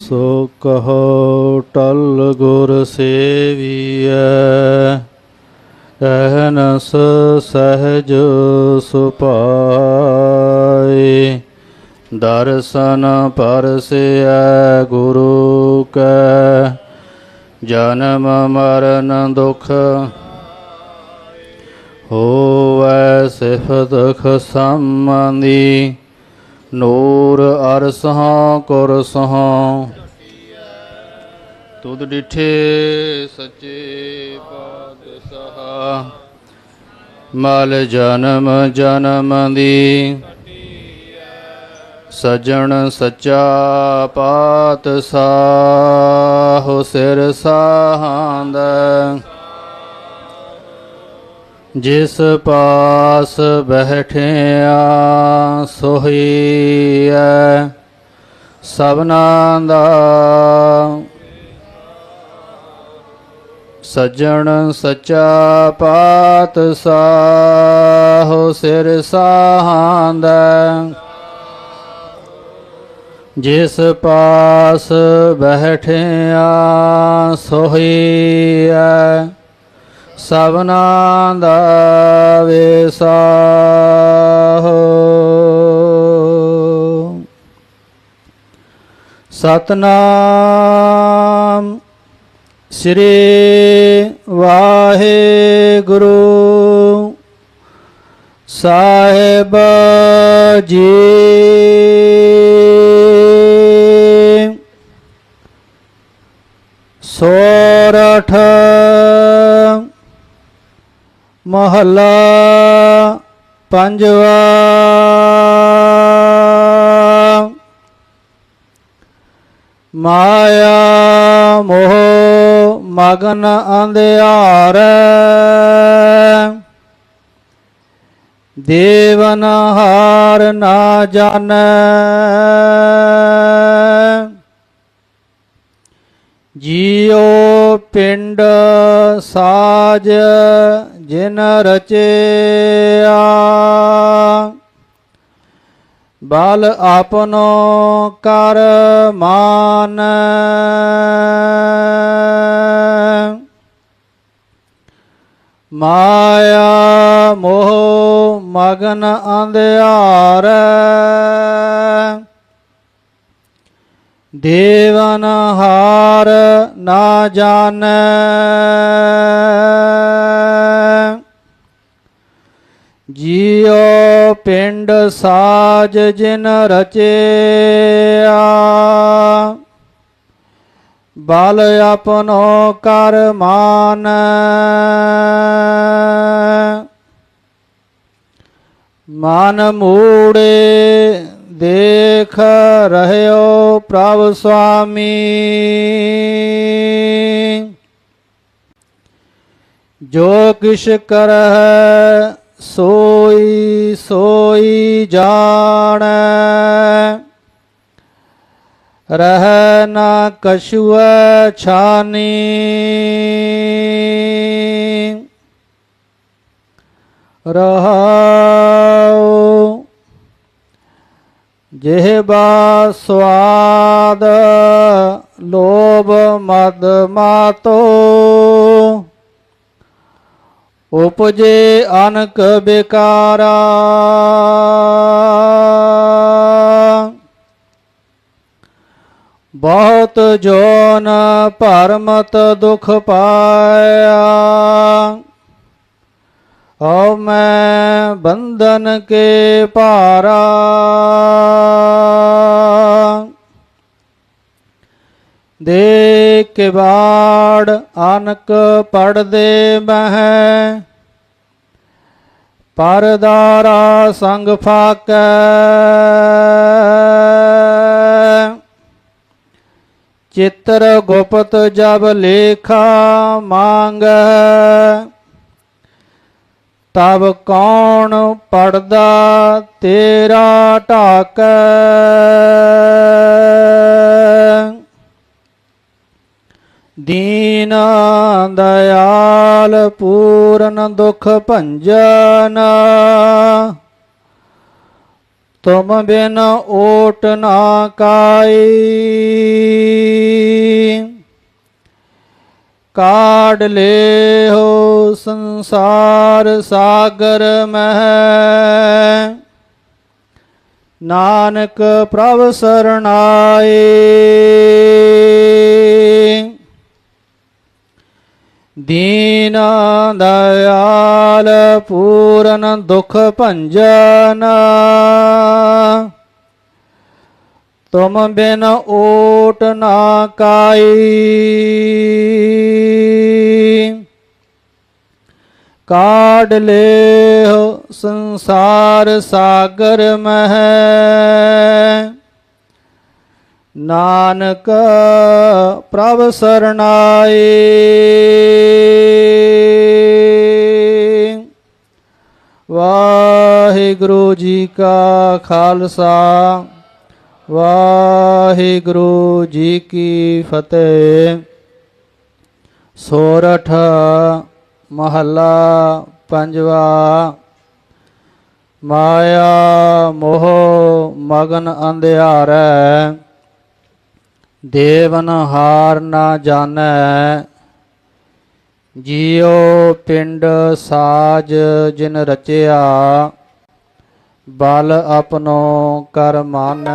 ਸੋ ਕਹੋ ਟਲ ਗੁਰ ਸੇਵੀਐ ਅਹਨਸ ਸਹਜ ਸੁਪਾਏ ਦਰਸ਼ਨ ਪਰਸਿਐ ਗੁਰੂ ਕੈ, ਜਨਮ ਮਰਨ ਦੁਖ ਹੋਵੈ ਸਿਫਤ ਖਸਮੰਦੀ ਨੂਰ ਅਰਸਹਾਂ ਕੁਰਸਹਾਂ ਤੁਧ ਡਿਠੇ ਸੱਚੇ ਪਾਤਸ਼ਾਹ, ਮਲ ਜਨਮ ਜਨਮ ਦੀ। ਸਜਣ ਸੱਚਾ ਪਾਤਸ਼ਾਹ ਸਿਰ ਸਾਹਾਂਦਾ ਜਿਸ ਪਾਸ ਬਹਿਠਿਆ ਸੋਹੀਐ ਸਭਨਾ ਦਾ ਸੱਜਣ ਸੱਚਾ ਪਾਤ ਪਾਤਸ਼ਾਹ ਸਿਰ ਸਾਹਾਂਦਾ। ਜਿਸ ਪਾਸ ਬਹਿਠਿਆ ਸੋਹੀਐ ਸਭਨਾ ਦਾ ਵੇਸਾਹੋ। ਸਤਨਾਮ ਸ੍ਰੀ ਵਾਹਿਗੁਰੂ। ਸਾਹਿਬ ਜੀ। ਸੋਰਠ ਮਹਲਾ ਪੰਜਵਾ। ਮਾਇਆ ਮੋਹ ਮਗਨ ਅੰਧਿਆਰ। ਦੇਵਨ ਹਾਰ ਨਾ ਜਾਣੈ। ਜੀਉ ਪਿੰਡ ਸਾਜ ਜਿਨ ਰਚਿਆ। ਬਲ ਆਪਨੋ ਕਰ ਮਾਨ। ਮਾਇਆ ਮੋਹ ਮਗਨ ਅੰਧਿਆਰ। ਦੇਵਨ ਹਾਰ ਨਾ ਜਾਣ। ਜੀਉ ਪਿੰਡ ਸਾਜ ਜਿਨ ਰਚਿਆ, ਬਲ ਆਪਨੋ ਕਰ ਮਾਨ। ਮਨ ਮੂੜੇ ਦੇਖ ਰਹਿਓ ਪ੍ਰਭ ਸੁਆਮੀ। ਜੋ ਕਿਛ ਕਰਹਿ ਸੋਈ ਸੋਈ ਜਾਣੈ। ਰਹਿ ਨਾ ਕਛੁਐ ਛਾਨੀ। ਰਹਾਉ ਜਿਹਬਾ ਸਵਾਦ ਲੋਭ ਮਦ ਮਾਤੋ, ਉਪਜੇ ਅਨਕ ਬਿਕਾਰਾ। ਬਹੁਤ ਜੋਨ ਭਰਮਤ ਦੁਖ ਪਾਇਆ, ਹਉ ਮੈਂ ਬੰਧਨ ਕੇ ਭਾਰਾ। ਦੇ ਕੇ ਅਨਕ ਪੜਦੇ ਮਹਿ, ਪਰਦਾਰਾ ਸੰਗ ਫਾਕੈ। ਚਿੱਤਰ ਗੁਪਤ ਜਬ ਲੇਖਾ ਮੰਗ, ਤਬ ਕੌਣ ਪੜਦਾ ਤੇਰਾ ਢਾਕੈ। ਦੀਨ ਦਇਆਲ ਪੂਰਨ ਦੁਖ ਭੰਜਨ। ਤੁਮ ਬਿਨ ਓਟ ਨਾ ਕਾਈ। ਕਾੜ ਲੇ ਹੋ ਸੰਸਾਰ ਸਾਗਰ ਮਹਿ। ਨਾਨਕ ਪ੍ਰਭ ਸਰਣਾਏ ਦੀਨ ਦਇਆਲ ਪੂਰਨ ਦੁਖ ਭੰਜਨ। ਤੁਮ ਬਿਨ ਓਟ ਨਾ ਕਾਈ। ਕਾਢ ਲਿਓ ਸੰਸਾਰ ਸਾਗਰ ਮਹਿ। ਨਾਨਕ ਪ੍ਰਭ ਸਰਣਾਏ ਵਾਹਿਗੁਰੂ ਜੀ ਕਾ ਖਾਲਸਾ, ਵਾਹਿਗੁਰੂ ਜੀ ਕੀ ਫਤਿਹ। ਸੋਰਠ ਮਹੱਲਾ ਪੰਜਵਾ, ਮਾਇਆ ਮੋਹ ਮਗਨ ਅੰਧਿਆਰੈ। ਦੇਵਨ ਹਾਰ ਨਾ ਜਾਣੈ ਜੀਉ ਪਿੰਡ ਸਾਜ ਜਿਨ ਰਚਿਆ ਬਲ ਆਪਣੋ ਕਰ ਮਾਨੈ।